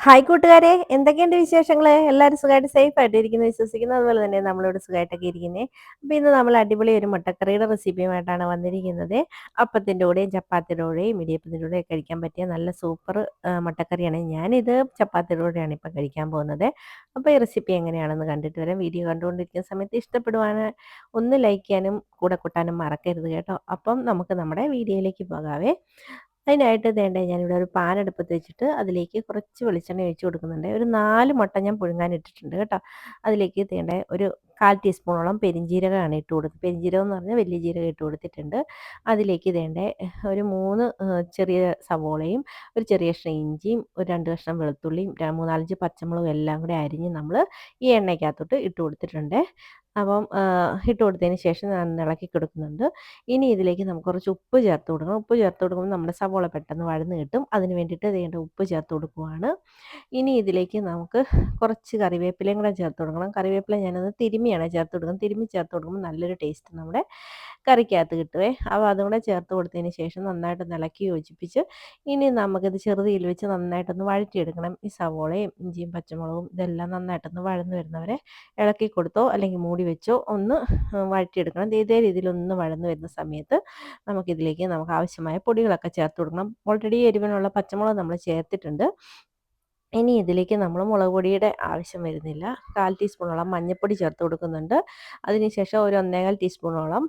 Hi കൂട്ടുകാരെ എന്തൊക്കെയുണ്ട് വിശേഷങ്ങൾ എല്ലാവരും സുഖമായിട്ട് സേഫ് ആയിട്ട് ഇരിക്കുന്നു വിശ്വസിക്കുന്നു അതുപോലെ തന്നെ നമ്മളിവിടെ സുഖമായിട്ടൊക്കെ ഇരിക്കുന്നത് അപ്പോൾ ഇന്ന് നമ്മൾ അടിപൊളി ഒരു മുട്ടക്കറിയുടെ റെസിപ്പിയുമായിട്ടാണ് വന്നിരിക്കുന്നത്. അപ്പത്തിന്റെ കൂടെയും ചപ്പാത്തിയുടെ കൂടെയും ഇടിയപ്പത്തിന്റെ കൂടെയും കഴിക്കാൻ പറ്റിയ നല്ല സൂപ്പർ മുട്ടക്കറിയാണ് ഞാനിത്. ചപ്പാത്തിയുടെ കൂടെയാണ് ഇപ്പം കഴിക്കാൻ പോകുന്നത്. അപ്പോൾ ഈ റെസിപ്പി എങ്ങനെയാണെന്ന് കണ്ടിട്ട് വരാം. വീഡിയോ കണ്ടുകൊണ്ടിരിക്കുന്ന സമയത്ത് ഇഷ്ടപ്പെടുവാൻ ഒന്ന് ലൈക്ക് ചെയ്യാനും കൂടെ കൂട്ടാനും മറക്കരുത് കേട്ടോ. അപ്പം നമുക്ക് നമ്മുടെ വീഡിയോയിലേക്ക് പോകാവേ. അതിനായിട്ട് വേണ്ടേ ഞാനിവിടെ ഒരു പാൻ അടുപ്പത്ത് വെച്ചിട്ട് അതിലേക്ക് കുറച്ച് വെളിച്ചെണ്ണ ഒഴിച്ച് കൊടുക്കുന്നുണ്ട്. ഒരു നാല് മുട്ട ഞാൻ പുഴുങ്ങാൻ ഇട്ടിട്ടുണ്ട് കേട്ടോ. അതിലേക്ക് തേണ്ട ഒരു കാൽ ടീസ്പൂണോളം പെരിഞ്ജീരകമാണ് ഇട്ട് കൊടുത്തത് പെരിഞ്ജീരകം എന്ന് പറഞ്ഞാൽ വലിയ ജീരകം ഇട്ട് കൊടുത്തിട്ടുണ്ട്. അതിലേക്ക് തേണ്ട ഒരു മൂന്ന് ചെറിയ സവോളയും ഒരു ചെറിയ കഷ്ണം ഇഞ്ചിയും ഒരു രണ്ട് കഷ്ണം വെളുത്തുള്ളിയും മൂന്നാലഞ്ച് പച്ചമുളകും എല്ലാം കൂടി അരിഞ്ഞ് നമ്മൾ ഈ എണ്ണയ്ക്കകത്തോട്ട് ഇട്ട് കൊടുത്തിട്ടുണ്ട്. അപ്പം ഇട്ട് കൊടുത്തതിന് ശേഷം ഞാൻ ഇളക്കി കൊടുക്കുന്നുണ്ട്. ഇനി ഇതിലേക്ക് നമുക്ക് കുറച്ച് ഉപ്പ് ചേർത്ത് കൊടുക്കണം. ഉപ്പ് ചേർത്ത് കൊടുക്കുമ്പോൾ നമ്മുടെ സവോള പെട്ടെന്ന് വഴന്ന് കിട്ടും. അതിന് വേണ്ടിയിട്ട് ചെയ്യേണ്ട ഉപ്പ് ചേർത്ത് കൊടുക്കുവാണ്. ഇനി ഇതിലേക്ക് നമുക്ക് കുറച്ച് കറിവേപ്പിലയും കൂടെ ചേർത്ത് കൊടുക്കണം. കറിവേപ്പില ഞാനത് തിരുമിയാണ് ചേർത്ത് കൊടുക്കുന്നത്. തിരുമി ചേർത്ത് കൊടുക്കുമ്പോൾ നല്ലൊരു ടേസ്റ്റ് നമ്മുടെ കറിക്കകത്ത് കിട്ടുവേ. അപ്പോൾ അതും കൂടെ ചേർത്ത് കൊടുത്തതിന് ശേഷം നന്നായിട്ട് ഇളക്കി യോജിപ്പിച്ച് ഇനി നമുക്കിത് ചെറുതീയിൽ വെച്ച് നന്നായിട്ടൊന്ന് വഴറ്റിയെടുക്കണം. ഈ സവോളയും ഇഞ്ചിയും പച്ചമുളകും ഇതെല്ലാം നന്നായിട്ടൊന്ന് വഴന്ന് വരുന്നവരെ ഇളക്കി കൊടുത്തോ അല്ലെങ്കിൽ മൂടി വെച്ചോ. ഒന്ന് വഴറ്റിയെടുക്കണം. ഇതേ രീതിയിൽ ഒന്ന് വഴന്ന് വരുന്ന സമയത്ത് നമുക്കിതിലേക്ക് നമുക്ക് ആവശ്യമായ പൊടികളൊക്കെ ചേർത്ത് കൊടുക്കണം. ഓൾറെഡി എരിവിനുള്ള പച്ചമുളക് നമ്മൾ ചേർത്തിട്ടുണ്ട്. ഇനി ഇതിലേക്ക് നമ്മൾ മുളക് പൊടിയുടെ ആവശ്യം വരുന്നില്ല. കാൽ ടീസ്പൂണോളം മഞ്ഞൾപ്പൊടി ചേർത്ത് കൊടുക്കുന്നുണ്ട്. അതിനുശേഷം ഒരു ഒന്നേകാൽ ടീസ്പൂണോളം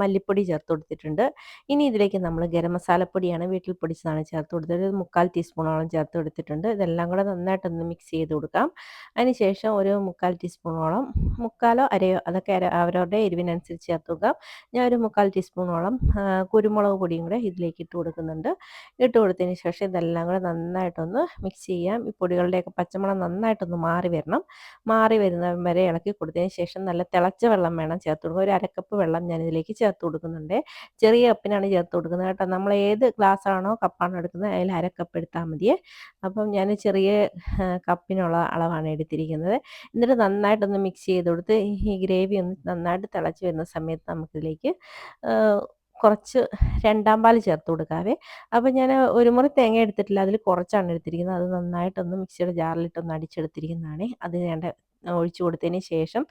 മല്ലിപ്പൊടി ചേർത്ത് കൊടുത്തിട്ടുണ്ട്. ഇനി ഇതിലേക്ക് നമ്മൾ ഗരം മസാലപ്പൊടിയാണ് വീട്ടിൽ പൊടിച്ചതാണ് ചേർത്ത് കൊടുത്തത്. ഒരു മുക്കാൽ ടീസ്പൂണോളം ചേർത്ത് കൊടുത്തിട്ടുണ്ട്. ഇതെല്ലാം കൂടെ നന്നായിട്ടൊന്ന് മിക്സ് ചെയ്ത് കൊടുക്കാം. അതിനുശേഷം ഒരു മുക്കാൽ ടീസ്പൂണോളം മുക്കാലോ അരയോ അതൊക്കെ അവരവരുടെ എരിവിനനുസരിച്ച് ചേർത്ത് കൊടുക്കാം. ഞാൻ ഒരു മുക്കാൽ ടീസ്പൂണോളം കുരുമുളക് പൊടിയും കൂടെ ഇതിലേക്ക് ഇട്ട് കൊടുക്കുന്നുണ്ട്. ഇട്ട് കൊടുത്തതിന് ശേഷം ഇതെല്ലാം കൂടെ നന്നായിട്ടൊന്ന് മിക്സ് ചെയ്യാം. പൊടികളുടെയൊക്കെ പച്ചമണം നന്നായിട്ടൊന്ന് മാറി വരണം. മാറി വരുന്ന വരെ ഇളക്കി കൊടുത്തതിന് ശേഷം നല്ല തിളച്ച വെള്ളം വേണം ചേർത്ത് കൊടുക്കുക ഒരു അരക്കപ്പ് വെള്ളം ഞാൻ ഇതിലേക്ക് ചേർത്ത് കൊടുക്കുന്നുണ്ട്. ചെറിയ കപ്പിനാണ് ചേർത്ത് കൊടുക്കുന്നത് കേട്ടോ. നമ്മൾ ഏത് ഗ്ലാസ്സാണോ കപ്പാണോ എടുക്കുന്നത് അതിൽ അരക്കപ്പ് എടുത്താൽ മതിയേ അപ്പം ഞാൻ ചെറിയ കപ്പിനുള്ള അളവാണ് എടുത്തിരിക്കുന്നത്. എന്നിട്ട് നന്നായിട്ടൊന്ന് മിക്സ് ചെയ്ത് കൊടുത്ത് ഈ ഗ്രേവി ഒന്ന് നന്നായിട്ട് തിളച്ച് വരുന്ന സമയത്ത് നമുക്കിതിലേക്ക് കുറച്ച് രണ്ടാം പാൽ ചേർത്ത് കൊടുക്കാവേ. അപ്പോൾ ഞാൻ ഒരു മുറി തേങ്ങ എടുത്തിട്ടില്ല. അതിൽ കുറച്ചാണ് എടുത്തിരിക്കുന്നത്. അത് നന്നായിട്ടൊന്ന് മിക്സിയുടെ ജാറിലിട്ടൊന്ന് അടിച്ചെടുത്തിരിക്കുന്നതാണ്. അത് വേണ്ട ഒഴിച്ചു കൊടുത്തതിന് ശേഷം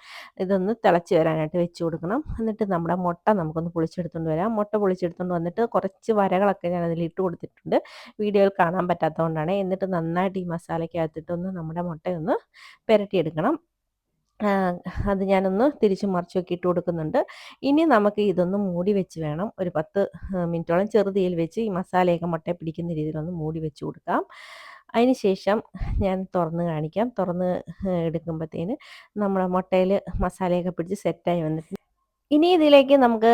ഇതൊന്ന് തിളച്ച് വരാനായിട്ട് വെച്ച് കൊടുക്കണം. എന്നിട്ട് നമ്മുടെ മുട്ട നമുക്കൊന്ന് പൊളിച്ചെടുത്തുകൊണ്ട് വരാം. മുട്ട പൊളിച്ചെടുത്തുകൊണ്ട് വന്നിട്ട് കുറച്ച് വരകളൊക്കെ ഞാൻ അതിൽ ഇട്ട് കൊടുത്തിട്ടുണ്ട്. വീഡിയോയിൽ കാണാൻ പറ്റാത്തതുകൊണ്ടാണ്. എന്നിട്ട് നന്നായിട്ട് ഈ മസാലയ്ക്കകത്തിട്ടൊന്ന് നമ്മുടെ മുട്ടയൊന്ന് പുരട്ടിയെടുക്കണം. അത് ഞാനൊന്ന് മറിച്ച് മറിച്ചൊക്കെ ഇട്ട് കൊടുക്കുന്നുണ്ട്. ഇനി നമുക്ക് ഇതൊന്ന് മൂടി വെച്ച് വേണം. ഒരു പത്ത് മിനിറ്റോളം ചെറുതീയിൽ വെച്ച് ഈ മസാലയൊക്കെ മുട്ട പിടിക്കുന്ന രീതിയിലൊന്ന് മൂടി വെച്ച് കൊടുക്കാം. ശേഷം ഞാൻ തുറന്ന് കാണിക്കാം. തുറന്ന് എടുക്കുമ്പോഴത്തേന് നമ്മുടെ മുട്ടയിൽ മസാലയൊക്കെ പിടിച്ച് സെറ്റായി വന്നിട്ട് ഇനി ഇതിലേക്ക് നമുക്ക്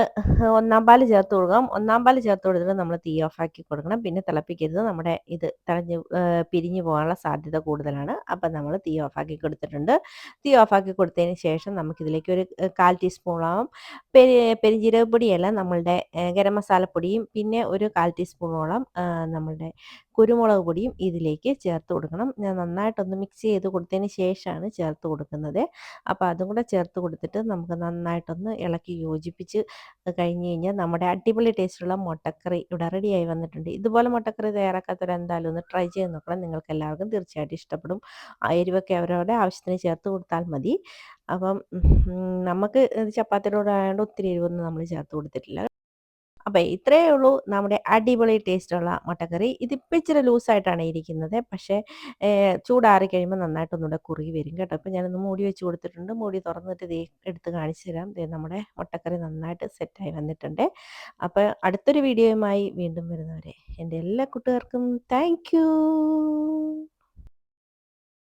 ഒന്നാം പാൽ ചേർത്ത് കൊടുക്കാം. ഒന്നാം പാൽ ചേർത്ത് കൊടുത്തിട്ട് നമ്മൾ തീ ഓഫ് ആക്കി കൊടുക്കണം. പിന്നെ തിളപ്പിക്കരുത്. നമ്മുടെ ഇത് തിളഞ്ഞ് പിരിഞ്ഞു പോകാനുള്ള സാധ്യത കൂടുതലാണ്. അപ്പം നമ്മൾ തീ ഓഫാക്കി കൊടുത്തിട്ടുണ്ട്. തീ ഓഫാക്കി കൊടുത്തതിന് ശേഷം നമുക്കിതിലേക്ക് ഒരു കാൽ ടീസ്പൂണോളം പെരി പെരിഞ്ജീരകപ്പൊടിയല്ല നമ്മളുടെ ഗരം മസാലപ്പൊടിയും പിന്നെ ഒരു കാൽ ടീസ്പൂണോളം നമ്മളുടെ കുരുമുളക് പൊടിയും ഇതിലേക്ക് ചേർത്ത് കൊടുക്കണം. ഞാൻ നന്നായിട്ടൊന്ന് മിക്സ് ചെയ്ത് കൊടുത്തതിന് ശേഷമാണ് ചേർത്ത് കൊടുക്കുന്നത്. അപ്പോൾ അതും കൂടെ ചേർത്ത് കൊടുത്തിട്ട് നമുക്ക് നന്നായിട്ടൊന്ന് ഇളക്കി യോജിപ്പിച്ച് കഴിഞ്ഞ് കഴിഞ്ഞാൽ നമ്മുടെ അടിപൊളി ടേസ്റ്റുള്ള മുട്ടക്കറി ഇവിടെ റെഡിയായി വന്നിട്ടുണ്ട്. ഇതുപോലെ മുട്ടക്കറി തയ്യാറാക്കാത്തവർ എന്തായാലും ഒന്ന് ട്രൈ ചെയ്ത് നോക്കണം. നിങ്ങൾക്ക് എല്ലാവർക്കും തീർച്ചയായിട്ടും ഇഷ്ടപ്പെടും. എരിവൊക്കെ അവരവരുടെ ആവശ്യത്തിന് ചേർത്ത് കൊടുത്താൽ മതി. അപ്പം നമുക്ക് ചപ്പാത്തിയുടെ കൂടെ ആയതുകൊണ്ട് ഒത്തിരി എരിവൊന്നും നമ്മൾ ചേർത്ത് കൊടുത്തിട്ടില്ല. അപ്പോൾ ഇത്രയേ ഉള്ളൂ നമ്മുടെ അടിപൊളി ടേസ്റ്റുള്ള മുട്ടക്കറി. ഇതിപ്പോൾ ഇച്ചിരി ലൂസായിട്ടാണ് ഇരിക്കുന്നത്. പക്ഷേ ചൂടാറി കഴിയുമ്പോൾ നന്നായിട്ടൊന്നുകൂടെ കുറുകി വരും കേട്ടോ. അപ്പോൾ ഞാനൊന്ന് മൂടി വെച്ച് കൊടുത്തിട്ടുണ്ട്. മൂടി തുറന്നിട്ട് ദേ എടുത്ത് കാണിച്ചു തരാം. നമ്മുടെ മുട്ടക്കറി നന്നായിട്ട് സെറ്റായി വന്നിട്ടുണ്ട്. അപ്പോൾ അടുത്തൊരു വീഡിയോയുമായി വീണ്ടും വരുന്നവരെ എന്റെ എല്ലാ കൂട്ടുകാർക്കും താങ്ക്